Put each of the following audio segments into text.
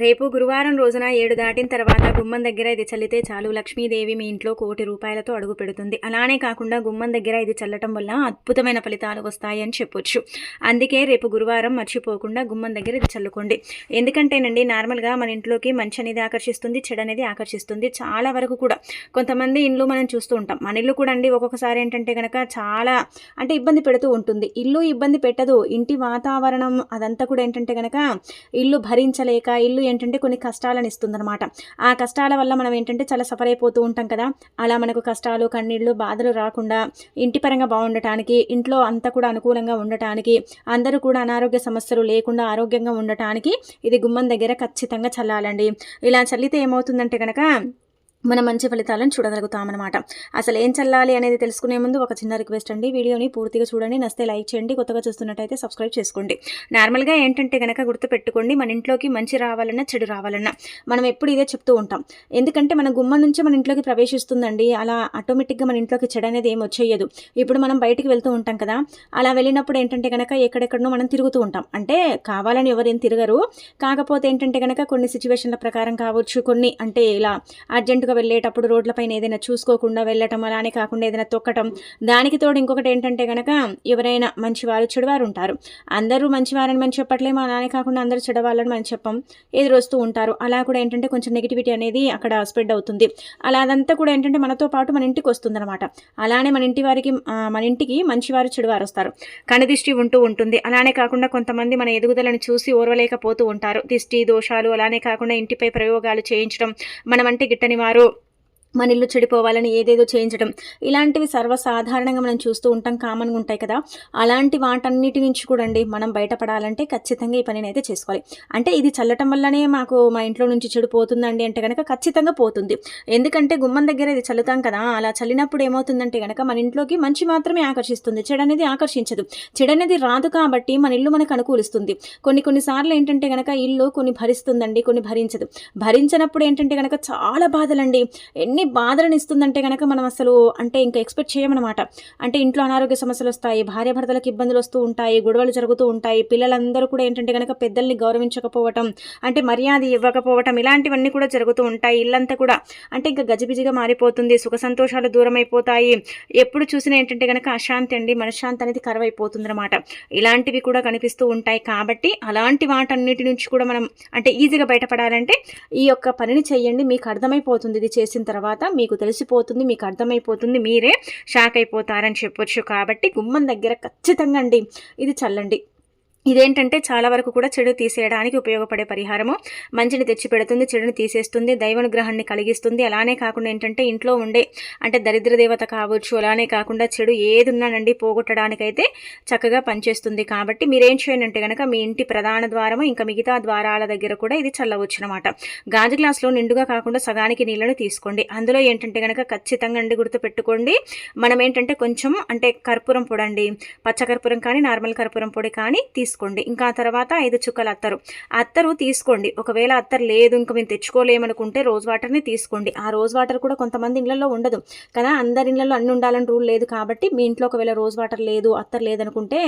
రేపు గురువారం రోజున ఏడు దాటిన తర్వాత గుమ్మం దగ్గర ఇది చల్లితే చాలు. లక్ష్మీదేవి మీ ఇంట్లో కోటి రూపాయలతో అడుగు పెడుతుంది. అలానే కాకుండా గుమ్మం దగ్గర ఇది చల్లటం వల్ల అద్భుతమైన ఫలితాలు వస్తాయని చెప్పొచ్చు. అందుకే రేపు గురువారం మర్చిపోకుండా గుమ్మం దగ్గర ఇది చల్లుకోండి. ఎందుకంటేనండి నార్మల్గా మన ఇంట్లోకి మంచి అనేది ఆకర్షిస్తుంది చెడు అనేది ఆకర్షిస్తుంది చాలా వరకు కూడా. కొంతమంది ఇండ్లు మనం చూస్తూ ఉంటాం. మన ఇల్లు కూడా అండి ఒక్కొక్కసారి ఏంటంటే కనుక చాలా అంటే ఇబ్బంది పెడుతూ ఉంటుంది. ఇల్లు ఇబ్బంది పెట్టదు. ఇంటి వాతావరణం అదంతా కూడా ఏంటంటే కనుక ఇల్లు భరించలేక ఇల్లు ఏంటంటే కొన్ని కష్టాలను ఇస్తుందన్నమాట. ఆ కష్టాల వల్ల మనం ఏంటంటే చాలా సఫర్ అయిపోతూ ఉంటాం కదా. అలా మనకు కష్టాలు కన్నీళ్ళు బాధలు రాకుండా ఇంటి పరంగా బాగుండటానికి ఇంట్లో అంతా కూడా అనుకూలంగా ఉండటానికి అందరూ కూడా అనారోగ్య సమస్యలు లేకుండా ఆరోగ్యంగా ఉండటానికి ఇది గుమ్మం దగ్గర ఖచ్చితంగా చల్లాలండి. ఇలా చల్లితే ఏమవుతుందంటే కనుక మనం మంచి ఫలితాలను చూడగలుగుతామన్నమాట. అసలు ఏం చల్లాలి అనేది తెలుసుకునే ముందు ఒక చిన్న రిక్వెస్ట్ అండి. వీడియోని పూర్తిగా చూడండి. నస్తే లైక్ చేయండి. కొత్తగా చూస్తున్నట్టయితే సబ్స్క్రైబ్ చేసుకోండి. నార్మల్గా ఏంటంటే కనుక గుర్తుపెట్టుకోండి మన ఇంట్లోకి మంచి రావాలన్నా చెడు రావాలన్నా మనం ఎప్పుడు ఇదే చెప్తూ ఉంటాం. ఎందుకంటే మన గుమ్మ నుంచి మన ఇంట్లోకి ప్రవేశిస్తుందండి. అలా ఆటోమేటిక్గా మన ఇంట్లోకి చెడు అనేది ఏం వచ్చేయదు. ఇప్పుడు మనం బయటికి వెళ్తూ ఉంటాం కదా అలా వెళ్ళినప్పుడు ఏంటంటే కనుక ఎక్కడెక్కడనో మనం తిరుగుతూ ఉంటాం. అంటే కావాలని ఎవరేం తిరగరు. కాకపోతే ఏంటంటే కనుక కొన్ని సిచ్యువేషన్ల ప్రకారం కావచ్చు కొన్ని అంటే ఇలా అర్జెంటుగా వెళ్ళేటప్పుడు రోడ్లపైన ఏదైనా చూసుకోకుండా వెళ్ళటం అలానే కాకుండా ఏదైనా తొక్కటం. దానికి తోడు ఇంకొకటి ఏంటంటే కనుక ఎవరైనా మంచివారు చెడువారు ఉంటారు. అందరూ మంచివారని మనం చెప్పట్లేము అలానే కాకుండా అందరూ చెడవాళ్ళని మనం చెప్పం. ఎదురొస్తూ ఉంటారు. అలా కూడా ఏంటంటే కొంచెం నెగిటివిటీ అనేది అక్కడ స్ప్రెడ్ అవుతుంది. అలా అదంతా కూడా ఏంటంటే మనతో పాటు మన ఇంటికి వస్తుందన్నమాట. అలానే మన ఇంటి వారికి మన ఇంటికి మంచివారు చెడువారు వస్తారు. కనుదిష్టి ఉంటూ ఉంటుంది. అలానే కాకుండా కొంతమంది మన ఎదుగుదలను చూసి ఓర్వలేకపోతూ ఉంటారు. దిష్టి దోషాలు అలానే కాకుండా ఇంటిపై ప్రయోగాలు చేయించడం మనమంటే గిట్టని వారు る。మన ఇల్లు చెడిపోవాలని ఏదేదో చేయించడం ఇలాంటివి సర్వసాధారణంగా మనం చూస్తూ ఉంటాం కామన్గా ఉంటాయి కదా. అలాంటి వాటన్నిటి నుంచి కూడా అండి మనం బయటపడాలంటే ఖచ్చితంగా ఈ పనిని అయితే చేసుకోవాలి. అంటే ఇది చల్లటం వల్లనే మాకు మా ఇంట్లో నుంచి చెడు పోతుందండి అంటే కనుక ఖచ్చితంగా పోతుంది. ఎందుకంటే గుమ్మం దగ్గర ఇది చల్లుతాం కదా అలా చల్లినప్పుడు ఏమవుతుందంటే కనుక మన ఇంట్లోకి మంచి మాత్రమే ఆకర్షిస్తుంది చెడు అనేది ఆకర్షించదు. చెడు అనేది రాదు కాబట్టి మన ఇల్లు మనకు అనుకూలిస్తుంది. కొన్ని కొన్నిసార్లు ఏంటంటే కనుక ఇల్లు కొన్ని భరిస్తుందండి కొన్ని భరించదు. భరించినప్పుడు ఏంటంటే కనుక చాలా బాధలండి. ఎన్ని బాధలను ఇస్తుందంటే కనుక మనం అసలు అంటే ఇంకా ఎక్స్పెక్ట్ చేయమన్నమాట. అంటే ఇంట్లో అనారోగ్య సమస్యలు వస్తాయి భార్యాభర్తలకు ఇబ్బందులు వస్తూ ఉంటాయి గొడవలు జరుగుతూ ఉంటాయి పిల్లలందరూ కూడా ఏంటంటే కనుక పెద్దల్ని గౌరవించకపోవటం అంటే మర్యాద ఇవ్వకపోవటం ఇలాంటివన్నీ కూడా జరుగుతూ ఉంటాయి ఇల్లంతా కూడా. అంటే ఇంకా గజిబిజిగా మారిపోతుంది సుఖ సంతోషాలు దూరం అయిపోతాయి ఎప్పుడు చూసినా ఏంటంటే కనుక అశాంతి అండి మనశ్శాంతి అనేది కరువైపోతుంది అనమాట ఇలాంటివి కూడా కనిపిస్తూ ఉంటాయి కాబట్టి అలాంటి వాటన్నిటి నుంచి కూడా మనం అంటే ఈజీగా బయటపడాలంటే ఈ యొక్క పనిని చేయండి మీకు అర్థమైపోతుంది ఇది చేసిన తర్వాత. మీకు తెలిసిపోతుంది మీకు అర్థమైపోతుంది మీరే షాక్ అయిపోతారని చెప్పొచ్చు. కాబట్టి గుమ్మం దగ్గర ఖచ్చితంగా అండి ఇది చల్లండి. ఇదేంటంటే చాలా వరకు కూడా చెడు తీసేయడానికి ఉపయోగపడే పరిహారము. మంచిని తెచ్చి పెడుతుంది చెడుని తీసేస్తుంది దైవానుగ్రహాన్ని కలిగిస్తుంది. అలానే కాకుండా ఏంటంటే ఇంట్లో ఉండే అంటే దరిద్ర దేవత కావచ్చు అలానే కాకుండా చెడు ఏదున్నానండి పోగొట్టడానికైతే చక్కగా పనిచేస్తుంది. కాబట్టి మీరేం చేయండి కనుక మీ ఇంటి ప్రధాన ద్వారము ఇంకా మిగతా ద్వారాల దగ్గర కూడా ఇది చల్లవచ్చు అనమాట గాజు గ్లాస్లో నిండుగా కాకుండా సగానికి నీళ్ళను తీసుకోండి. అందులో ఏంటంటే కనుక ఖచ్చితంగా అండి గుర్తు పెట్టుకోండి మనం ఏంటంటే కొంచెం అంటే కర్పూరం పొడండి. పచ్చ కర్పూరం కానీ నార్మల్ కర్పూరం పొడి కానీ తీసుకోండి. ఇంకా ఆ తర్వాత ఐదు చుక్కల అత్తరు. అత్తరు తీసుకోండి. ఒకవేళ అత్తరు లేదు ఇంకా మేము తెచ్చుకోలేమనుకుంటే రోజ్ వాటర్ని తీసుకోండి. ఆ రోజ్ వాటర్ కూడా కొంతమంది ఇళ్ళలో ఉండదు కదా. అందరి ఇళ్ళలో అన్ని ఉండాలని రూల్ లేదు కాబట్టి మీ ఇంట్లో ఒకవేళ రోజ్ వాటర్ లేదు అత్తరు లేదనుకుంటే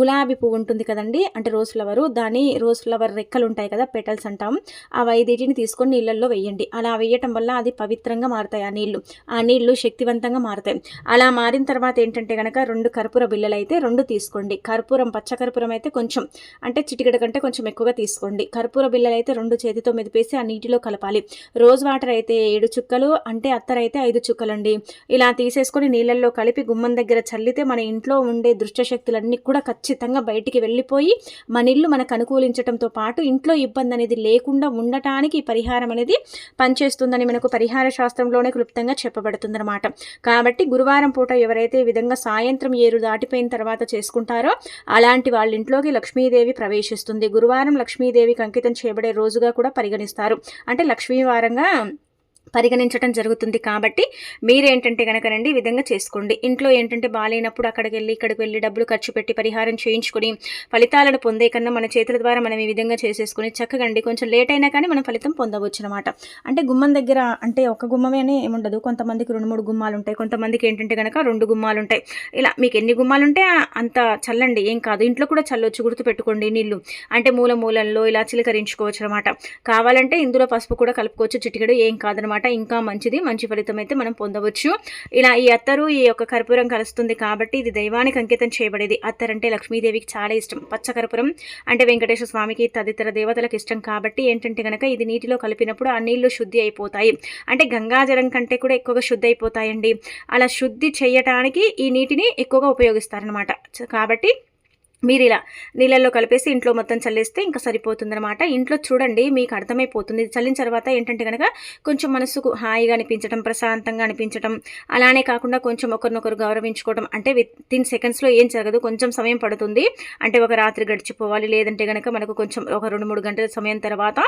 గులాబీ పువ్వు ఉంటుంది కదండి అంటే రోజ్ ఫ్లవరు. దాని రోజ్ ఫ్లవర్ రెక్కలు ఉంటాయి కదా పెటల్స్ అంటాం. ఆ ఐదిటిని తీసుకొని నీళ్ళల్లో వేయండి. అలా వేయటం వల్ల అది పవిత్రంగా మారుతాయి ఆ నీళ్ళు ఆ నీళ్ళు శక్తివంతంగా మారుతాయి. అలా మారిన తర్వాత ఏంటంటే కనుక రెండు కర్పూర బిళ్ళలు అయితే రెండు తీసుకోండి. కర్పూరం పచ్చ కర్పూరం అయితే కొంచెం కొంచెం అంటే చిటికెడ కంటే కొంచెం ఎక్కువగా తీసుకోండి. కర్పూర బిళ్ళలు అయితే రెండు చేతితో మెదిపేసి ఆ నీటిలో కలపాలి. రోజ్ వాటర్ అయితే ఏడు చుక్కలు అంటే అత్తర్ అయితే ఐదు చుక్కలండి. ఇలా తీసేసుకొని నీళ్ళల్లో కలిపి గుమ్మం దగ్గర చల్లితే మన ఇంట్లో ఉండే దృష్ట శక్తులన్నీ కూడా ఖచ్చితంగా బయటికి వెళ్ళిపోయి మన ఇల్లు మనకు అనుకూలించడంతో పాటు ఇంట్లో ఇబ్బంది అనేది లేకుండా ఉండటానికి పరిహారం అనేది పనిచేస్తుందని మనకు పరిహార శాస్త్రంలోనే క్లుప్తంగా చెప్పబడుతుందన్నమాట. కాబట్టి గురువారం పూట ఎవరైతే ఈ విధంగా సాయంత్రం ఏరు దాటిపోయిన తర్వాత చేసుకుంటారో అలాంటి వాళ్ళ ఇంట్లోకి లక్ష్మీదేవి ప్రవేశిస్తుంది. గురువారం లక్ష్మీదేవికి అంకితం చేయబడే రోజుగా కూడా పరిగణిస్తారు. అంటే లక్ష్మీవారంగా పరిగణించడం జరుగుతుంది కాబట్టి మీరేంటంటే కనుకనండి ఈ విధంగా చేసుకోండి. ఇంట్లో ఏంటంటే బాగాలేనప్పుడు అక్కడికి వెళ్ళి ఇక్కడికి వెళ్ళి డబ్బులు ఖర్చు పెట్టి పరిహారం చేయించుకుని ఫలితాలను పొందే కన్నా మన చేతుల ద్వారా మనం ఈ విధంగా చేసేసుకుని చక్కగండి కొంచెం లేట్ అయినా కానీ మనం ఫలితం పొందవచ్చు అనమాట అంటే గుమ్మం దగ్గర అంటే ఒక గుమ్మమే అని ఏముండదు కొంతమందికి రెండు మూడు గుమ్మాలు ఉంటాయి. కొంతమందికి ఏంటంటే కనుక రెండు గుమ్మాలు ఉంటాయి. ఇలా మీకు ఎన్ని గుమ్మాలు ఉంటే అంత చల్లండి. ఏం కాదు. ఇంట్లో కూడా చల్లొచ్చు. గుర్తు పెట్టుకోండి నీళ్ళు అంటే మూల మూలంలో ఇలా చిలకరించుకోవచ్చు అనమాట కావాలంటే ఇందులో పసుపు కూడా కలుపుకోవచ్చు. చిటికెడు ఏం కాదనమాట ఇంకా మంచిది. మంచి ఫలితం అయితే మనం పొందవచ్చు. ఇలా ఈ అత్తరు ఈ యొక్క కర్పూరం కలుస్తుంది కాబట్టి ఇది దైవానికి అంకితం చేయబడేది. అత్తర్ అంటే లక్ష్మీదేవికి చాలా ఇష్టం. పచ్చ కర్పూరం అంటే వెంకటేశ్వర స్వామికి తదితర దేవతలకు ఇష్టం కాబట్టి ఏంటంటే కనుక ఇది నీటిలో కలిపినప్పుడు ఆ నీళ్ళు శుద్ధి అయిపోతాయి. అంటే గంగాజలం కంటే కూడా ఎక్కువగా శుద్ధి అయిపోతాయండి. అలా శుద్ధి చేయటానికి ఈ నీటిని ఎక్కువగా ఉపయోగిస్తారనమాట కాబట్టి మీరు ఇలా నీళ్ళల్లో కలిపేసి ఇంట్లో మొత్తం చల్లేస్తే ఇంకా సరిపోతుందనమాట ఇంట్లో చూడండి మీకు అర్థమైపోతుంది. చల్లిన తర్వాత ఏంటంటే కనుక కొంచెం మనసుకు హాయిగా అనిపించడం ప్రశాంతంగా అనిపించడం అలానే కాకుండా కొంచెం ఒకరినొకరు గౌరవించుకోవడం అంటే విత్ ఇన్ సెకండ్స్లో ఏం జరగదు కొంచెం సమయం పడుతుంది. అంటే ఒక రాత్రి గడిచిపోవాలి లేదంటే కనుక మనకు కొంచెం ఒక రెండు మూడు గంటల సమయం తర్వాత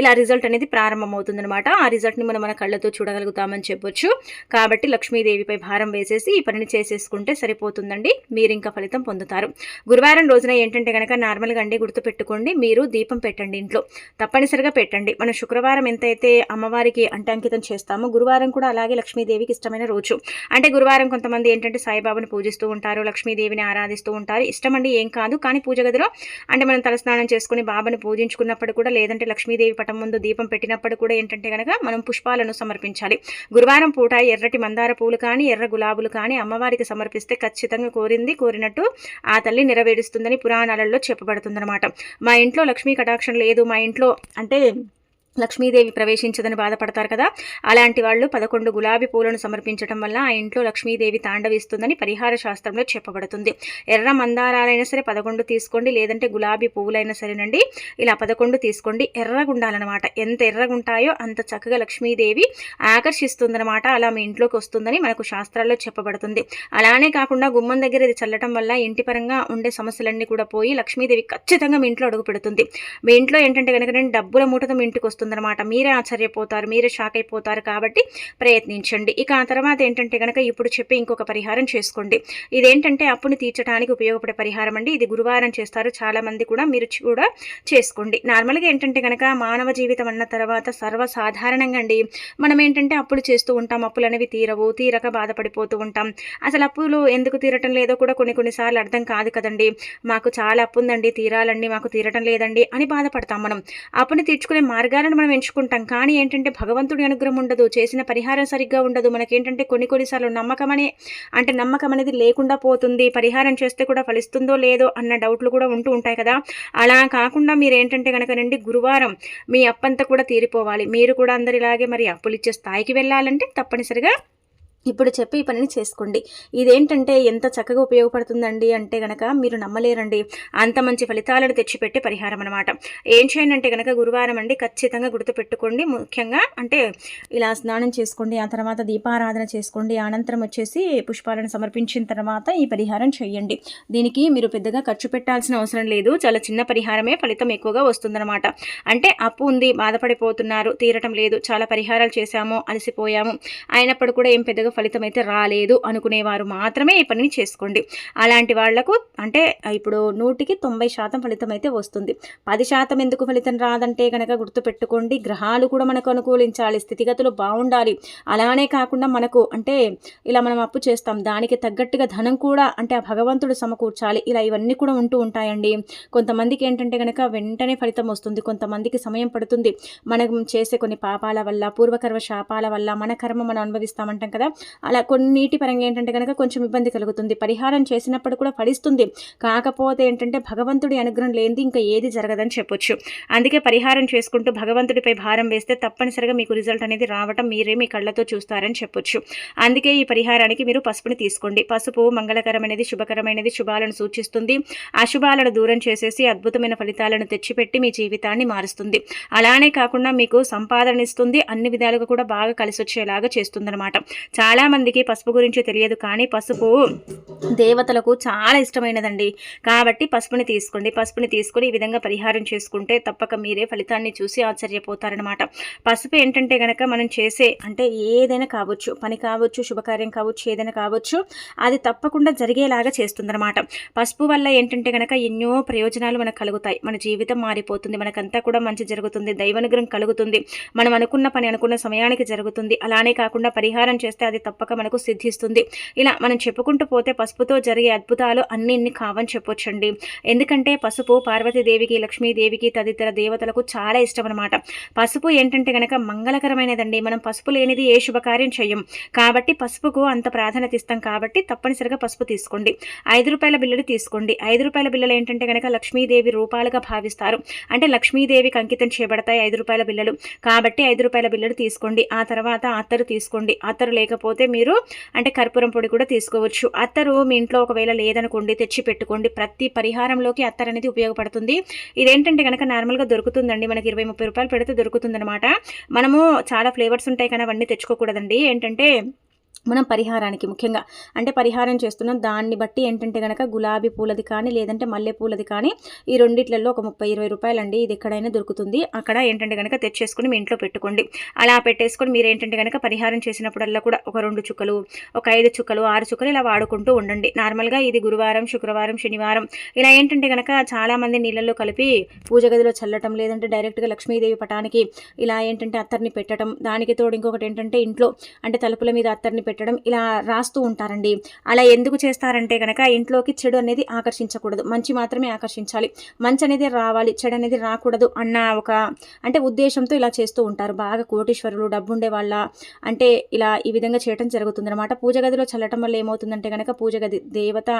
ఇలా రిజల్ట్ అనేది ప్రారంభమవుతుంది అనమాట ఆ రిజల్ట్ని మనం మన కళ్ళతో చూడగలుగుతామని చెప్పొచ్చు. కాబట్టి లక్ష్మీదేవిపై భారం వేసేసి ఈ పనిని చేసేసుకుంటే సరిపోతుందండి. మీరు ఇంకా ఫలితం పొందుతారు. గురువారం గురువారం రోజున ఏంటంటే కనుక నార్మల్గా అండి గుర్తుపెట్టుకోండి మీరు దీపం పెట్టండి ఇంట్లో. తప్పనిసరిగా పెట్టండి. మనం శుక్రవారం ఎంతైతే అమ్మవారికి అంటే అంకితం చేస్తామో గురువారం కూడా అలాగే లక్ష్మీదేవికి ఇష్టమైన రోజు. అంటే గురువారం కొంతమంది ఏంటంటే సాయిబాబాను పూజిస్తూ ఉంటారు లక్ష్మీదేవిని ఆరాధిస్తూ ఉంటారు. ఇష్టం అండి ఏం కాదు. కానీ పూజ గదిలో అంటే మనం తలస్నానం చేసుకుని బాబాను పూజించుకున్నప్పుడు కూడా లేదంటే లక్ష్మీదేవి పటం ముందు దీపం పెట్టినప్పుడు కూడా ఏంటంటే కనుక మనం పుష్పాలను సమర్పించాలి. గురువారం పూట ఎర్రటి మందార పూలు కానీ ఎర్ర గులాబులు కానీ అమ్మవారికి సమర్పిస్తే ఖచ్చితంగా కోరింది కోరినట్టు ఆ తల్లి నెరవేరుస్తుంది. చేస్తుందని పురాణాలలో చెప్పబడుతుందన్నమాట. మా ఇంట్లో లక్ష్మీ కటాక్షం లేదు. మా ఇంట్లో అంటే లక్ష్మీదేవి ప్రవేశించదని బాధపడతారు కదా. అలాంటి వాళ్ళు పదకొండు గులాబీ పూలను సమర్పించడం వల్ల ఆ ఇంట్లో లక్ష్మీదేవి తాండవిస్తుందని పరిహార శాస్త్రంలో చెప్పబడుతుంది. ఎర్ర మందారాలైనా సరే పదకొండు తీసుకోండి లేదంటే గులాబీ పువ్వులైనా సరేనండి. ఇలా పదకొండు తీసుకోండి ఎర్రగుండాలన్నమాట ఎంత ఎర్రగుంటాయో అంత చక్కగా లక్ష్మీదేవి ఆకర్షిస్తుందనమాట అలా మీ ఇంట్లోకి వస్తుందని మనకు శాస్త్రాల్లో చెప్పబడుతుంది. అలానే కాకుండా గుమ్మం దగ్గర ఇది చల్లటం వల్ల ఇంటి పరంగా ఉండే సమస్యలన్నీ కూడా పోయి లక్ష్మీదేవి ఖచ్చితంగా మీ ఇంట్లో అడుగు పెడుతుంది. మీ ఇంట్లో ఏంటంటే కనుక డబ్బుల మూటతో మీ ఇంటికి వస్తుంది వస్తుందన్నమాట మీరే ఆశ్చర్యపోతారు మీరే షాక్ అయిపోతారు కాబట్టి ప్రయత్నించండి. ఇక ఆ తర్వాత ఏంటంటే కనుక ఇప్పుడు చెప్పి ఇంకొక పరిహారం చేసుకోండి. ఇదేంటంటే అప్పుని తీర్చడానికి ఉపయోగపడే పరిహారం అండి. ఇది గురువారం చేస్తారు. చాలామంది కూడా మీరు కూడా చేసుకోండి. నార్మల్గా ఏంటంటే కనుక మానవ జీవితం అన్న తర్వాత సర్వసాధారణంగా అండి. మనం ఏంటంటే అప్పులు చేస్తూ ఉంటాం. అప్పులు అనేవి తీరవు తీరక బాధపడిపోతూ ఉంటాం. అసలు అప్పులు ఎందుకు తీరటం లేదో కూడా కొన్ని కొన్నిసార్లు అర్థం కాదు కదండి. మాకు చాలా అప్పు ఉందండి తీరాలండి మాకు తీరటం లేదండి అని బాధపడతాం మనం. అప్పుని తీర్చుకునే మార్గాలు మార్గాలను మనం ఎంచుకుంటాం. కానీ ఏంటంటే భగవంతుడి అనుగ్రహం ఉండదు. చేసిన పరిహారం సరిగ్గా ఉండదు. మనకేంటంటే కొన్ని కొన్నిసార్లు నమ్మకం అనే అంటే నమ్మకం అనేది లేకుండా పోతుంది. పరిహారం చేస్తే కూడా ఫలిస్తుందో లేదో అన్న డౌట్లు కూడా ఉంటూ ఉంటాయి కదా. అలా కాకుండా మీరు ఏంటంటే కనుక నండి గురువారం మీ అప్పంతా కూడా తీరిపోవాలి. మీరు కూడా అందరిలాగే మరి అప్పులు ఇచ్చే స్థాయికి వెళ్ళాలంటే తప్పనిసరిగా ఇప్పుడు చెప్పి ఈ పనిని చేసుకోండి. ఇదేంటంటే ఎంత చక్కగా ఉపయోగపడుతుందండి అంటే గనక మీరు నమ్మలేరండి. అంత మంచి ఫలితాలను తెచ్చిపెట్టే పరిహారం అనమాట ఏం చేయండి అంటే గనక గురువారం అండి ఖచ్చితంగా గుర్తుపెట్టుకోండి. ముఖ్యంగా అంటే ఇలా స్నానం చేసుకోండి ఆ తర్వాత దీపారాధన చేసుకోండి అనంతరం వచ్చేసి పుష్పాలను సమర్పించిన తర్వాత ఈ పరిహారం చేయండి. దీనికి మీరు పెద్దగా ఖర్చు పెట్టాల్సిన అవసరం లేదు. చాలా చిన్న పరిహారమే ఫలితం ఎక్కువగా వస్తుందన్నమాట. అంటే అప్పు ఉంది బాధపడిపోతున్నారు తీరటం లేదు చాలా పరిహారాలు చేశాము అలసిపోయాము. అయినప్పుడు కూడా ఏం పెద్దగా ఫలితం అయితే రాలేదు అనుకునేవారు మాత్రమే ఈ పనిని చేసుకోండి. అలాంటి వాళ్ళకు అంటే ఇప్పుడు నూటికి తొంభై శాతం ఫలితం అయితే వస్తుంది. పది శాతం ఎందుకు ఫలితం రాదంటే కనుక గుర్తుపెట్టుకోండి గ్రహాలు కూడా మనకు అనుకూలించాలి స్థితిగతులు బాగుండాలి. అలానే కాకుండా మనకు అంటే ఇలా మనం అప్పు చేస్తాం దానికి తగ్గట్టుగా ధనం కూడా అంటే ఆ భగవంతుడు సమకూర్చాలి ఇలా ఇవన్నీ కూడా ఉంటూ ఉంటాయండి. కొంతమందికి ఏంటంటే కనుక వెంటనే ఫలితం వస్తుంది కొంతమందికి సమయం పడుతుంది. మనం చేసే కొన్ని పాపాల వల్ల పూర్వకర్మ శాపాల వల్ల మన కర్మ మనం అనుభవిస్తామంటాం కదా అలా కొన్నిటి పరంగా ఏంటంటే కనుక కొంచెం ఇబ్బంది కలుగుతుంది. పరిహారం చేసినప్పుడు కూడా ఫలిస్తుంది. కాకపోతే ఏంటంటే భగవంతుడి అనుగ్రహం లేనిది ఇంకా ఏది జరగదని చెప్పొచ్చు. అందుకే పరిహారం చేసుకుంటూ భగవంతుడిపై భారం వేస్తే తప్పనిసరిగా మీకు రిజల్ట్ అనేది రావటం మీరే మీ కళ్ళతో చూస్తారని చెప్పొచ్చు. అందుకే ఈ పరిహారానికి మీరు పసుపుని తీసుకోండి. పసుపు మంగళకరమైనది శుభకరమైనది శుభాలను సూచిస్తుంది. అశుభాలను దూరం చేసేసి అద్భుతమైన ఫలితాలను తెచ్చిపెట్టి మీ జీవితాన్ని మారుస్తుంది. అలానే కాకుండా మీకు సంపాదన ఇస్తుంది. అన్ని విధాలుగా కూడా బాగా కలిసి వచ్చేలాగా చేస్తుందన్నమాట. చాలా చాలామందికి పసుపు గురించి తెలియదు కానీ పసుపు దేవతలకు చాలా ఇష్టమైనదండి. కాబట్టి పసుపుని తీసుకోండి పసుపుని తీసుకొని ఈ విధంగా పరిహారం చేసుకుంటే తప్పక మీరే ఫలితాన్ని చూసి ఆశ్చర్యపోతారనమాట పసుపు ఏంటంటే గనక మనం చేసే అంటే ఏదైనా కావచ్చు పని కావచ్చు శుభకార్యం కావచ్చు ఏదైనా కావచ్చు అది తప్పకుండా జరిగేలాగా చేస్తుందన్నమాట. పసుపు వల్ల ఏంటంటే గనక ఎన్నో ప్రయోజనాలు మనకు కలుగుతాయి. మన జీవితం మారిపోతుంది మనకంతా కూడా మంచి జరుగుతుంది దైవానుగ్రహం కలుగుతుంది మనం అనుకున్న పని అనుకున్న సమయానికి జరుగుతుంది. అలానే కాకుండా పరిహారం చేస్తే అది తప్పక మనకు సిద్ధిస్తుంది. ఇలా మనం చెప్పుకుంటూ పోతే పసుపుతో జరిగే అద్భుతాలు అన్ని ఇన్ని కావని చెప్పొచ్చండి. ఎందుకంటే పసుపు పార్వతీదేవికి లక్ష్మీదేవికి తదితర దేవతలకు చాలా ఇష్టం అనమాట పసుపు ఏంటంటే గనక మంగళకరమైనదండి. మనం పసుపు లేనిది ఏ శుభకార్యం చేయం కాబట్టి పసుపుకు అంత ప్రాధాన్యత ఇస్తాం కాబట్టి తప్పనిసరిగా పసుపు తీసుకోండి. ఐదు రూపాయల బిల్లలు తీసుకోండి. ఐదు రూపాయల బిల్లలు ఏంటంటే గనక లక్ష్మీదేవి రూపాలుగా భావిస్తారు. అంటే లక్ష్మీదేవికి అంకితం చేయబడతాయి ఐదు రూపాయల బిల్లలు కాబట్టి ఐదు రూపాయల బిల్లలు తీసుకోండి. ఆ తర్వాత అత్తరు తీసుకోండి. అత్తరు లేకపోతే మీరు అంటే కర్పూరం పొడి కూడా తీసుకోవచ్చు. అత్తరు మీ ఇంట్లో ఒకవేళ లేదనుకోండి తెచ్చి పెట్టుకోండి. ప్రతి పరిహారంలోకి అత్తర్ అనేది ఉపయోగపడుతుంది. ఇదేంటంటే కనుక నార్మల్గా దొరుకుతుందండి. మనకి ఇరవై ముప్పై రూపాయలు పెడితే దొరుకుతుందనమాట మనము చాలా ఫ్లేవర్స్ ఉంటాయి కానీ అవన్నీ తెచ్చుకోకూడదండి. ఏంటంటే మనం పరిహారానికి ముఖ్యంగా అంటే పరిహారం చేస్తున్నాం దాన్ని బట్టి ఏంటంటే కనుక గులాబీ పూలది కానీ లేదంటే మల్లె పూలది కానీ ఈ రెండిట్లలో ఒక ముప్పై ఇరవై రూపాయలు అండి ఇది ఎక్కడైనా దొరుకుతుంది. అక్కడ ఏంటంటే కనుక తెచ్చేసుకుని మీ ఇంట్లో పెట్టుకోండి. అలా పెట్టేసుకొని మీరు ఏంటంటే కనుక పరిహారం చేసినప్పుడల్లా కూడా ఒక రెండు చుక్కలు ఒక ఐదు చుక్కలు ఆరు చుక్కలు ఇలా వాడుకుంటూ ఉండండి. నార్మల్గా ఇది గురువారం శుక్రవారం శనివారం ఇలా ఏంటంటే కనుక చాలామంది నీళ్ళల్లో కలిపి పూజ గదిలో చల్లటం లేదంటే డైరెక్ట్గా లక్ష్మీదేవి పటానికి ఇలా ఏంటంటే అత్తర్ని పెట్టడం దానికి తోడు ఇంకొకటి ఏంటంటే ఇంట్లో అంటే తలుపుల మీద అత్తర్ని పెట్టడం ఇలా రాస్తూ ఉంటారండి. అలా ఎందుకు చేస్తారంటే కనుక ఇంట్లోకి చెడు అనేది ఆకర్షించకూడదు. మంచి మాత్రమే ఆకర్షించాలి. మంచి అనేది రావాలి చెడు అనేది రాకూడదు అన్న ఒక అంటే ఉద్దేశంతో ఇలా చేస్తూ ఉంటారు. బాగా కోటీశ్వరులు డబ్బుండే వాళ్ళ అంటే ఇలా ఈ విధంగా చేయడం జరుగుతుందన్నమాట. పూజ గదిలో చల్లటం వల్ల ఏమవుతుందంటే కనుక పూజ గది దేవత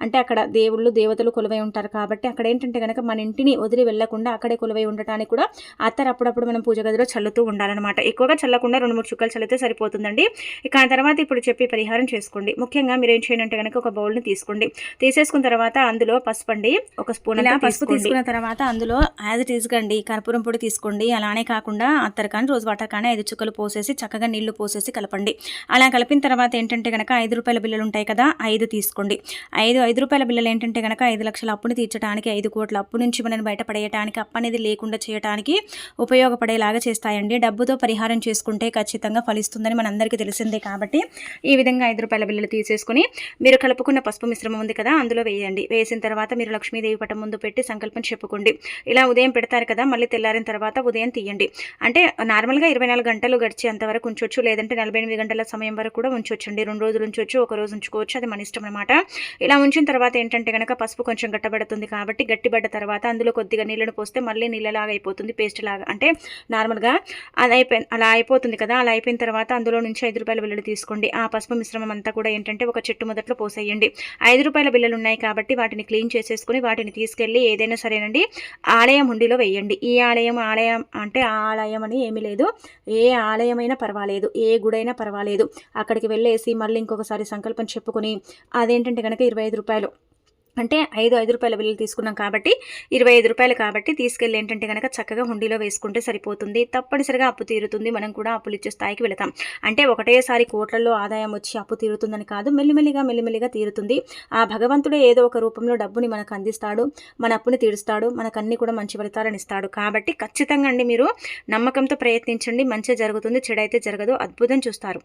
అంటే అక్కడ దేవుళ్ళు దేవతలు కొలువై ఉంటారు కాబట్టి అక్కడ ఏంటంటే కనుక మన ఇంటిని వదిలి వెళ్ళకుండా అక్కడే కొలువై ఉండటానికి కూడా అత్తరు అప్పుడప్పుడు మనం పూజ గదిలో చల్లుతూ ఉండాలన్నమాట. ఎక్కువగా చల్లకుండా రెండు మూడు చుక్కలు చల్లితే సరిపోతుందండి. ఇక ఆ తర్వాత ఇప్పుడు చెప్పి పరిహారం చేసుకోండి. ముఖ్యంగా మీరు ఏం చేయండి అంటే కనుక ఒక బౌల్ని తీసుకోండి. తీసేసుకున్న తర్వాత అందులో పసుపు అండి ఒక స్పూన్ పసుపు తీసుకున్న తర్వాత అందులో యాజ్ ఇట్ ఈస్గా అండి కర్పూరం పొడి తీసుకోండి. అలానే కాకుండా అత్తర్ కానీ రోజు వాటర్ కానీ ఐదు చుక్కలు పోసేసి చక్కగా నీళ్ళు పోసేసి కలపండి. అలా కలిపిన తర్వాత ఏంటంటే కనుక ఐదు రూపాయల బిల్లలు ఉంటాయి కదా ఐదు తీసుకోండి. ఐదు ఐదు రూపాయల బిల్లలు ఏంటంటే కనుక ఐదు లక్షల అప్పుని తీర్చడానికి ఐదు కోట్ల అప్పు నుంచి మనం బయటపడేయడానికి అప్పు అనేది లేకుండా చేయడానికి ఉపయోగపడేలాగా చేస్తాయండి. డబ్బుతో పరిహారం చేసుకుంటే ఖచ్చితంగా ఫలిస్తుందని మనందరికీ తెలిసిందే కాబట్టి ఈ విధంగా ఐదు రూపాయల బిల్లులు తీసేసుకుని మీరు కలుపుకున్న పసుపు మిశ్రమం ఉంది కదా అందులో వేయండి. వేసిన తర్వాత మీరు లక్ష్మీదేవి పటం ముందు పెట్టి సంకల్పం చెప్పుకోండి. ఇలా ఉదయం పెడతారు కదా మళ్ళీ తెల్లారిన తర్వాత ఉదయం తీయండి. అంటే నార్మల్గా ఇరవై నాలుగు గంటలు గడిచి అంతవరకు ఉంచవచ్చు లేదంటే నలభై ఎనిమిది గంటల సమయం వరకు కూడా ఉంచవచ్చండి రెండు రోజులు ఉంచవచ్చు ఒక రోజు ఉంచుకోవచ్చు అది మన ఇష్టం అనమాట ఇలా ఉంచిన తర్వాత ఏంటంటే కనుక పసుపు కొంచెం గట్టబడుతుంది కాబట్టి గట్టిపడ్డ తర్వాత అందులో కొద్దిగా నీళ్ళను పోస్తే మళ్ళీ నీళ్ళలాగా అయిపోతుంది పేస్ట్ లాగా. అంటే నార్మల్గా అది అయిపోయి అలా అయిపోతుంది కదా అలా అయిపోయిన తర్వాత అందులో నుంచి ఐదు రూపాయల బిల్లలు తీసుకోండి. ఆ పసుపు మిశ్రమం అంతా కూడా ఏంటంటే ఒక చెట్టు మొదట్లో పోసేయండి. ఐదు రూపాయల బిల్లలు ఉన్నాయి కాబట్టి వాటిని క్లీన్ చేసేసుకుని వాటిని తీసుకెళ్ళి ఏదైనా సరేనండి ఆలయం హుండీలో వేయండి. ఈ ఆలయం ఆలయం అంటే ఆలయం అని ఏమీ లేదు. ఏ ఆలయమైనా పర్వాలేదు. ఏ గుడైనా పర్వాలేదు. అక్కడికి వెళ్ళేసి మళ్ళీ ఇంకొకసారి సంకల్పం చెప్పుకొని అదేంటంటే కనుక ఇరవై ఐదు రూపాయలు అంటే ఐదు ఐదు రూపాయల బిల్లులు తీసుకున్నాం కాబట్టి ఇరవై ఐదు రూపాయలు కాబట్టి తీసుకెళ్ళి ఏంటంటే కనుక చక్కగా హుండీలో వేసుకుంటే సరిపోతుంది. తప్పనిసరిగా అప్పు తీరుతుంది. మనం కూడా అప్పులు ఇచ్చే స్థాయికి వెళతాం. అంటే ఒకటేసారి కోట్లలో ఆదాయం వచ్చి అప్పు తీరుతుందని కాదు మెల్లిమెల్లిగా మెల్లిమెల్లిగా తీరుతుంది. ఆ భగవంతుడే ఏదో ఒక రూపంలో డబ్బుని మనకు అందిస్తాడు మన అప్పుని తీరుస్తాడు మనకు అన్ని కూడా మంచి ఫలితాలను ఇస్తాడు. కాబట్టి ఖచ్చితంగా అండి మీరు నమ్మకంతో ప్రయత్నించండి. మంచి జరుగుతుంది చెడైతే జరగదు అద్భుతం చూస్తారు.